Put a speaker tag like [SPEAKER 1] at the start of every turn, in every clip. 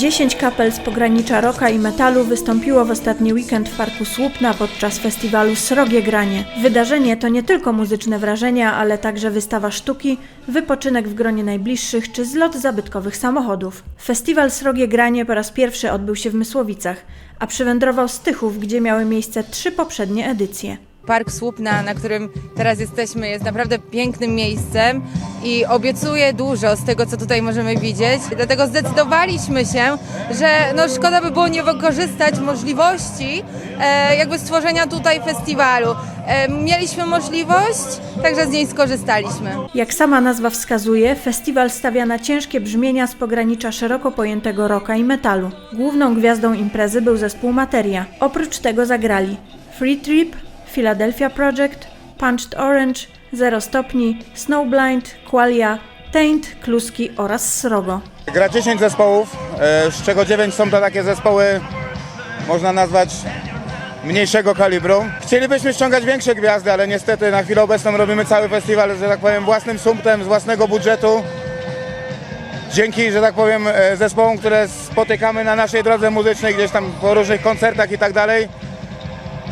[SPEAKER 1] 10 kapel z pogranicza rocka i metalu wystąpiło w ostatni weekend w Parku Słupna podczas festiwalu Srogie Granie. Wydarzenie to nie tylko muzyczne wrażenia, ale także wystawa sztuki, wypoczynek w gronie najbliższych czy zlot zabytkowych samochodów. Festiwal Srogie Granie po raz pierwszy odbył się w Mysłowicach, a przywędrował z Tychów, gdzie miały miejsce trzy poprzednie edycje.
[SPEAKER 2] Park Słupna, na którym teraz jesteśmy, jest naprawdę pięknym miejscem i obiecuje dużo z tego, co tutaj możemy widzieć. Dlatego zdecydowaliśmy się, że no szkoda by było nie wykorzystać możliwości e, jakby stworzenia tutaj festiwalu. E, mieliśmy możliwość, także z niej skorzystaliśmy.
[SPEAKER 1] Jak sama nazwa wskazuje, festiwal stawia na ciężkie brzmienia z pogranicza szeroko pojętego rocka i metalu. Główną gwiazdą imprezy był zespół Materia. Oprócz tego zagrali Free Trip, Philadelphia Project, Punched Orange, Zero Stopni, Snowblind, Qualia, Taint, Kluski oraz Srogo.
[SPEAKER 3] Gra 10 zespołów, e, z czego 9 są to takie zespoły, można nazwać mniejszego kalibru. Chcielibyśmy ściągać większe gwiazdy, ale niestety na chwilę obecną robimy cały festiwal, że tak powiem, własnym sumptem, z własnego budżetu. Dzięki, że tak powiem, e, zespołom, które spotykamy na naszej drodze muzycznej, gdzieś tam po różnych koncertach i tak dalej,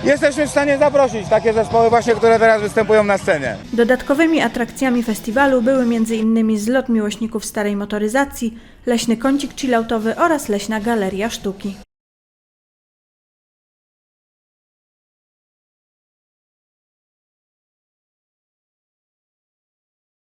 [SPEAKER 3] jesteśmy w stanie zaprosić takie zespoły właśnie, które teraz występują na scenie.
[SPEAKER 1] Dodatkowymi atrakcjami festiwalu były m.in. zlot miłośników starej motoryzacji, leśny kącik chilloutowy oraz leśna galeria sztuki.